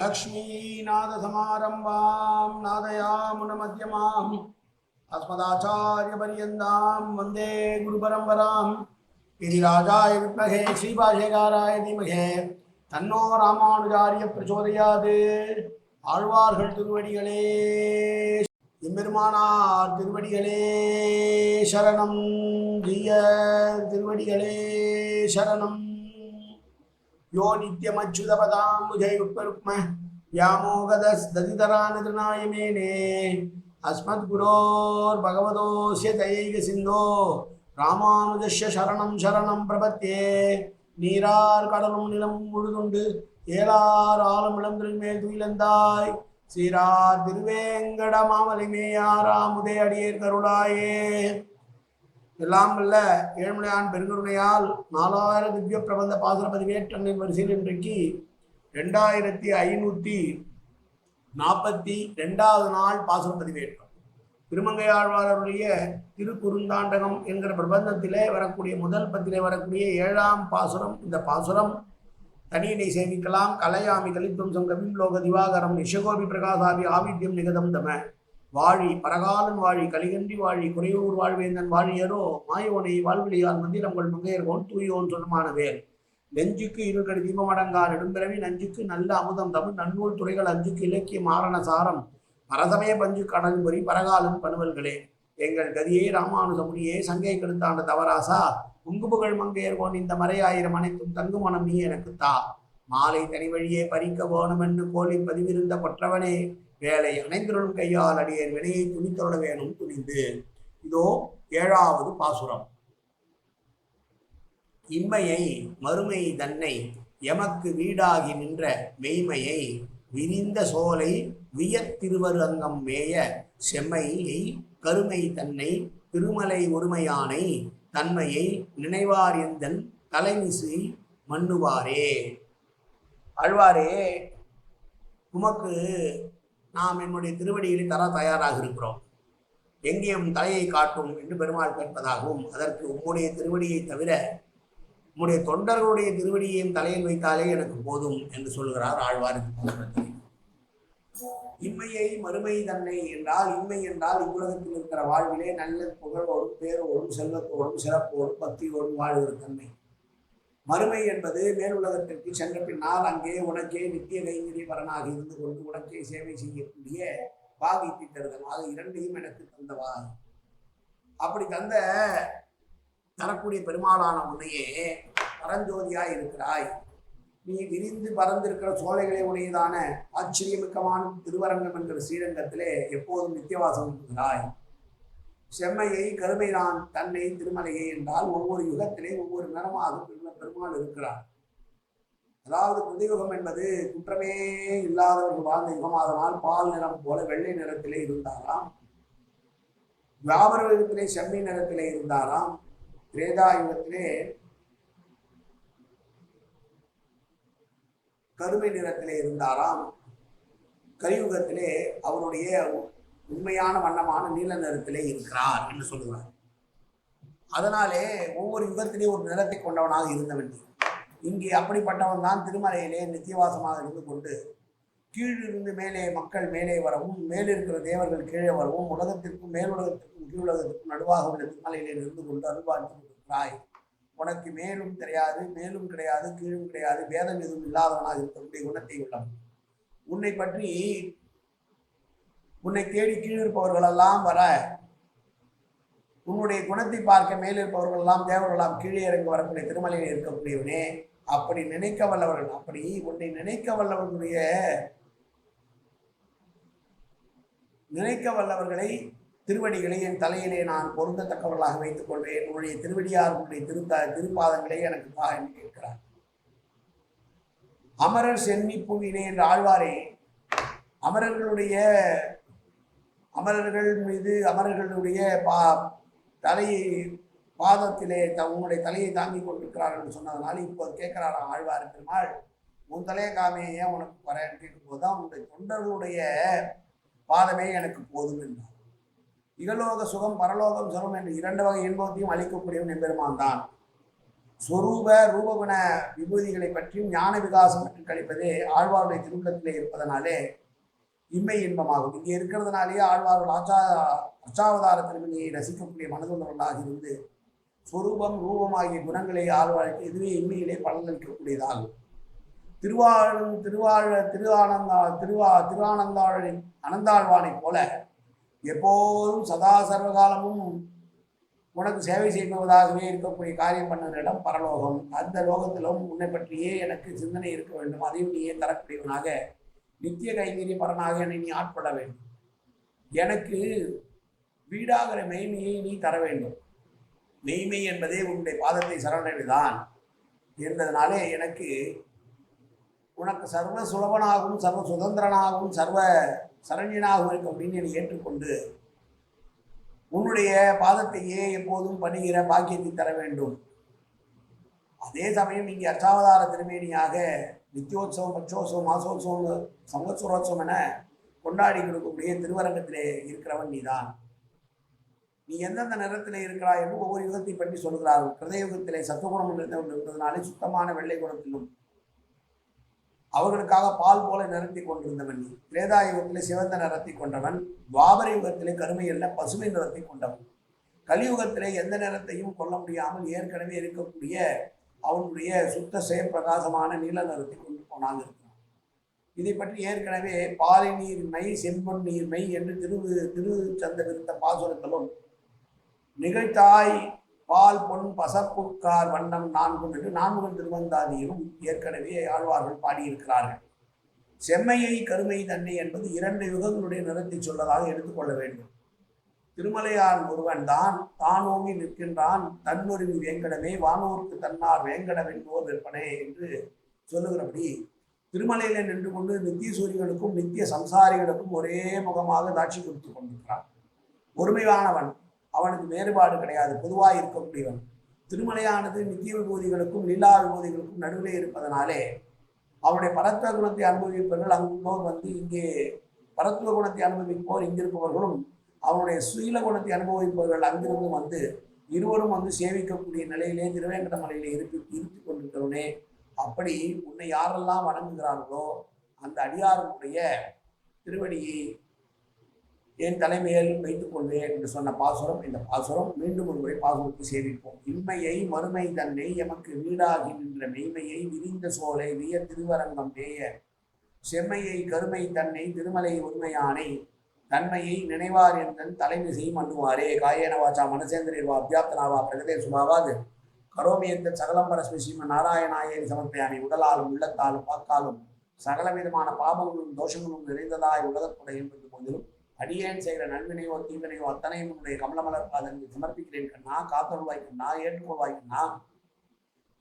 லக்ஷ்மீநாதசமாரம்பாம் நாதயாமுனமத்யமாம் அஸ்மதாச்சாரியபரியந்தாம் வந்தே குருபரம்பராம் இது ராஜாய வித்மகே ஸ்ரீபாஷேகாராய தீமகே தன்னோ ராமானுஜாரிய பிரச்சோதையாது ஆழ்வார்கள் திருவடிகளே எம்பெருமானார் திருவடிகளே சரணம் ஜிய திருவடிகளே சரணம். யோ நித்யமச்சுதபதாம்புஜயுக்ம வியாமோகதஸ்ததிதரானதிருநாயமேனே அஸ்மத்குரோர் பகவதோஸ்ய தயைக சிந்தோ ராமானுஜஸ்ய சரணம் சரணம் பிரபத்தே நீரார் கடலும் நிலமும் முழுதுண்டு ஏலார் ஆலம் இளந்திருமேல் துயிலந்தாய் சீரார் திருவேங்கட மாமலிமேயாராமுதே அடியேர் கருளாயே எல்லாம் வல்ல ஏழ்மலையான் பெருங்கருணையால் நாலாயிரம் திவ்ய பிரபந்த பாசுர பதிவேற்றங்களின் வரிசையில் இன்றைக்கு ரெண்டாயிரத்தி ஐநூற்றி நாற்பத்தி ரெண்டாவது நாள் பாசுர பதிவேற்றம் திருமங்கையாழ்வாரருடைய திருக்குறுந்தாண்டகம் என்கிற பிரபந்தத்திலே வரக்கூடிய முதல் பத்திலே வரக்கூடிய ஏழாம் பாசுரம். இந்த பாசுரம் தனியினை சேமிக்கலாம். கலையாமி கலித்துவம் கவிம் லோக திவாகரம் நிஷகோபி பிரகாசாபி ஆவித்யம் நிகதம் தம. வாழி பரகாலன் வாழி கலிகன்றி வாழி குறையூர் வாழ்வேந்தன் வாழியரோ மாயோனை வாழ்விழியால் மந்திரங்கள் மங்கையர்கோன் தூயோன் சொன்னமானவேல் நெஞ்சுக்கு இருகடி தீபமடங்கா நெடும்பிறவி நஞ்சுக்கு நல்ல அமுதம் தமிழ் நன்னூல் துறைகள் அஞ்சுக்கு இலக்கிய மாரண சாரம். பரசமய பஞ்சு கடன்பொறி பரகாலன் பணுவல்களே எங்கள் கதியே ராமானுஜமுனியே சங்கை கெடுத்தாண்ட தவராசா. உங்கு புகழ் மங்கையர்கோன் இந்த மறையாயிரம் அனைத்தும் தங்கு மனம் நீ எனக்கு தா மாலை தனி வழியே பறிக்க வேணுமென்று கோலி பதிவிருந்த கொற்றவனே. வேலை அனைந்திருளும் கையால் அடியேன் வினையை துணித்தொட வேணும் துணிந்து. இதோ ஏழாவது பாசுரம். இம்மையை மறுமை தன்னை எமக்கு வீடாகி நின்ற மெய்மையை விரிந்த சோலை வியத்திருவரங்கம் மேய செம்மையை கருமை தன்னை திருமலை ஒருமையானை தன்மையை நினைவார் எந்தன் தலைமிசை மண்ணுவாரே. அழ்வாரே உமக்கு நாம் என்னுடைய திருவடிகளை தர தயாராக இருக்கிறோம். எங்கேயும் தலையை காட்டும் என்று பெருமாள் கேட்பதாகவும் அதற்கு உம்முடைய திருவடியை தவிர உம்முடைய தொண்டர்களுடைய திருவடியையும் தலையில் வைத்தாலே எனக்கு போதும் என்று சொல்கிறார் ஆழ்வார் இம்மையை மறுமை தன்னை என்றால் இம்மை என்றால் இவ்வுலகத்தில் இருக்கிற வாழ்விலே நல்ல புகழோடும் பேரோடும் செல்வத்தோடும் சிறப்போடும் பக்தியோடும் வாழ்கிற தன்மை. மறுமை என்பது மேலுள்ளதற்கு சென்ற பின்னால் அங்கே உனக்கே நித்திய கைங்கரியவரனாக இருந்து கொண்டு உனக்கே சேவை செய்யக்கூடிய பாகித்தை தருதல் இரண்டையும் எனக்கு தந்தவா அப்படி தந்த தரக்கூடிய பெருமாளான உன்னையே பரஞ்சோதியாய் இருக்கிறாய். நீ விரிந்து பறந்திருக்கிற சோலைகளை உடையதான ஆச்சரியமிக்கமான திருவரங்கம் என்கிற ஸ்ரீரங்கத்திலே எப்போதும் நித்தியவாசம் இருக்கிறாய். செம்மையை கருமைதான் தன்னை திருமலையை என்றால் ஒவ்வொரு யுகத்திலே ஒவ்வொரு நிறமாக பெருமாள் இருக்கிறார். அதாவது புதியுகம் என்பது குற்றமே இல்லாதவர்கள் வாழ்ந்த யுகம் அதனால் பால் நிறம் போல வெள்ளை நிறத்திலே இருந்தாராம். துவாபர யுகத்திலே செம்மை நிறத்திலே இருந்தாராம். திரேதா யுகத்திலே கருமை நிறத்திலே இருந்தாராம். கலியுகத்திலே அவருடைய உண்மையான வண்ணமான நீல நிறத்திலே இருக்கிறார் என்று சொல்லுவார் அதனாலே ஒவ்வொரு யுகத்திலே ஒரு நிறத்தை கொண்டவனாக இருந்தவன். இங்கே அப்படிப்பட்டவன் தான் திருமலையிலே நித்தியவாசமாக இருந்து கொண்டு கீழிருந்து மேலே மக்கள் மேலே வரவும் மேலிருக்கிற தேவர்கள் கீழே வரவும் உலகத்திற்கும் மேலுலகத்திற்கும் கீழுலகத்திற்கும் நடுவாக உள்ள திருமலையிலே இருந்து கொண்டு அருள்பார்த்து கொண்டிருக்கிறாய். உனக்கு மேலும் தெரியாது மேலும் கிடையாது கீழும் கிடையாது வேதம் எதுவும் இல்லாதவனாக இருக்கக்கூடிய குணத்தை உள்ளவன். உன்னை பற்றி உன்னை தேடி கீழிருப்பவர்களெல்லாம் வர உன்னுடைய குணத்தை பார்க்க மேலிருப்பவர்கள் எல்லாம் தேவர்களெல்லாம் கீழே இறங்கி வரக்கூடிய திருமலையில் இருக்கக்கூடியவனே. அப்படி நினைக்க வல்லவர்கள் அப்படி உன்னை நினைக்க வல்லவர்களுடைய நினைக்க வல்லவர்களை திருவடிகளை என் தலையிலே நான் பொருந்தத்தக்கவர்களாக வைத்துக் கொள்வேன் உன்னுடைய திருவடியார் உன்னுடைய திருத்த திருப்பாதங்களே எனக்கு தா என்று கேட்கிறார். அமரர் சென்னி பூவினை என்று ஆழ்வாரே அமரர்களுடைய அமரர்கள் மீது அமரர்களுடைய பா தலையை பாதத்திலே த உங்களுடைய தலையை தாங்கி கொண்டிருக்கிறார்கள் என்று சொன்னதனால இப்போது கேட்கிறாராம் ஆழ்வார் பெருமாள் உன் தலையை காமே ஏன் உனக்கு வரேன்னு கேட்கும்போது தான் உன்னுடைய தொண்டர்களுடைய பாதமே எனக்கு போதும் என்றார். இகலோக சுகம் பரலோகம் சுகம் என்று இரண்டு வகை இன்பத்தையும் அளிக்கக்கூடியவன் எம்பெருமான் தான். சொரூப ரூபகுண விபூதிகளை பற்றியும் ஞான விகாசம் பற்றி கழிப்பதே ஆழ்வாருடைய திருமணத்திலே இருப்பதனாலே இம்மை இன்பமாகும். இங்கே இருக்கிறதுனாலேயே ஆழ்வார்கள் ஆச்சா அச்சாவதார திருமணியை ரசிக்கக்கூடிய மனதுள்ளவர்களாக இருந்து சொரூபம் ரூபம் ஆகிய குணங்களை ஆழ்வாருக்கு இதுவே இம்மையிலே பலனளிக்கக்கூடியதாகும். திருவாழும் திருவாழ திருவானந்தா திருவா திருவானந்தாழின் அனந்தாழ்வானைப் போல எப்போதும் சதா சர்வகாலமும் உனக்கு சேவை செய்வதாகவே இருக்கக்கூடிய காரியம் பண்ணுற இடம் பரலோகம் அந்த லோகத்திலும் உன்னை பற்றியே எனக்கு சிந்தனை இருக்க வேண்டும். அதையும் நீயே தரக்கூடியவனாக நித்திய கைங்கரிய பரனாக என்னை நீ ஆட்பட வேண்டும். எனக்கு வீடாகிற மெய்மையை நீ தர வேண்டும். மெய்மை என்பதே உன்னுடைய பாதத்தை சரணடைதான் என்பதனாலே எனக்கு உனக்கு சர்வ சுலபனாகவும் சர்வ சுதந்திரனாகவும் சர்வ சரண்யனாகவும் இருக்கும் அப்படின்னு நீ ஏற்றுக்கொண்டு உன்னுடைய பாதத்தையே எப்போதும் பண்ணுகிற பாக்கியத்தை தர வேண்டும். அதே சமயம் இங்கே அர்ச்சாவதார திருமேனியாக நித்தியோத்சவம் பட்சோத்சவம் மாசோத்சவம் சம்வத்சரோத்சவம் என கொண்டாடி கொடுக்கக்கூடிய திருவரங்கத்திலே இருக்கிறவன் நீதான். நீ எந்தெந்த நிறத்தில் இருக்கிறாய் என்று ஒவ்வொரு யுகத்தை பற்றி சொல்கிறார்கள். கிருதயுகத்திலே சத்துவகுணம் இருந்தவன் சுத்தமான வெள்ளை குணத்திலும் அவர்களுக்காக பால் போல நிறத்தி கொண்டிருந்தவன் நீ. திரேதா யுகத்திலே சிவந்த நிறத்தை கொண்டவன் துவாபர யுகத்திலே கருமை அல்ல பசுமை நிறத்தை கொண்டவன். கலியுகத்திலே எந்த நிறத்தையும் கொள்ள முடியாமல் ஏற்கனவே இருக்கக்கூடிய அவனுடைய சுத்த செயற்பிரகாசமான நீல நிறத்தை கொண்டு போனாங்க இருக்கிறான் இதை பற்றி ஏற்கனவே பாலை நீர்மை செம்பொன் நீர்மை என்று திரு திருச்சந்த விருத்த பாசுரத்திலும் நிகழ்த்தாய் பால் பொன் பசப்புக்கார் வண்ணம் நான்கு என்று நான்கு திருவந்தாதியிலும் ஏற்கனவே ஆழ்வார்கள் பாடியிருக்கிறார்கள். செம்மையை கருமை தன்னை என்பது இரண்டு யுகங்களுடைய நிறத்தை சொல்லதாக எடுத்துக்கொள்ள வேண்டும். திருமலையான் ஒருவன் தான் தானோங்கி நிற்கின்றான். தன்னுரிமை வேங்கடமே வானோருக்கு தன்னார் வேங்கட வென்றோர் விற்பனை என்று சொல்லுகிறபடி திருமலையில நின்று கொண்டு நித்திய சூரியனுக்கும் நித்திய சம்சாரிகளுக்கும் ஒரே முகமாக காட்சி கொடுத்து கொண்டிருக்கிறான். ஒருமையானவன் அவனுக்கு வேறுபாடு கிடையாது பொதுவாக இருக்கக்கூடியவன். திருமலையானது நித்திய விபூதிகளுக்கும் லீலா விபூதிகளுக்கும் நடுவே இருப்பதனாலே அவனுடைய பரத்துவ குணத்தை அனுபவிப்பவர்கள் அங்குள்ளோர் வந்து இங்கே பரத்துவ குணத்தை அனுபவிப்போர் இங்கிருப்பவர்களும் அவனுடைய சுயில குணத்தை அனுபவிப்பவர்கள் அங்கிருந்தும் வந்து இருவரும் வந்து சேவிக்கக்கூடிய நிலையிலே திருவேங்கடமலையில இருப்பி இருத்தி இருந்து கொண்டிருக்கிறவனே அப்படி உன்னை யாரெல்லாம் வணங்குகிறார்களோ அந்த அடியாருடைய திருவடியை என் தலைமையில் வைத்துக் கொள்வேன் என்று சொன்ன பாசுரம் இந்த பாசுரம் மீண்டும் ஒரு முறை பாசுரத்தை சேவிப்போம். இன்மையை மறுமை தன்னை எமக்கு வீடாகி நின்ற மெய்மையை விரிந்த சோலை விய திருவரங்கம் பேய செம்மையை கருமை தன்னை திருமலை உண்மையானை தன்மையை நினைவார் என்றன் தலைமைசையும் அண்ணுவாரே. காயேன வாச்சா மனசேந்திரேர்வா அபியாப்தனாவா பிரகதே சுபாவாது. கரோமியத்த சகலம்பர ஸ்மிசிம நாராயணாயேரி சமர்ப்பயாமி. உடலாலும் உள்ளத்தாலும் வாக்காலும் சகல விதமான பாபங்களும் தோஷங்களும் நிறைந்ததாய் உலகத்துடைய என்பது போதிலும் அடியேன் செய்கிற நன்வினையோ தீவினையோ அத்தனையும் உன்னுடைய கமலமலர் பாதங்கள் சமர்ப்பிக்கிறேன் கண்ணா. காத்தொழுவாய் கண்ணா ஏற்றுக்கொள்வாய் கண்ணா.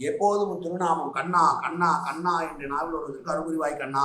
எப்போதும் திருநாமம் கண்ணா கண்ணா கண்ணா என்று நாவல் வருவதற்கு அருள்புரிவாய் கண்ணா.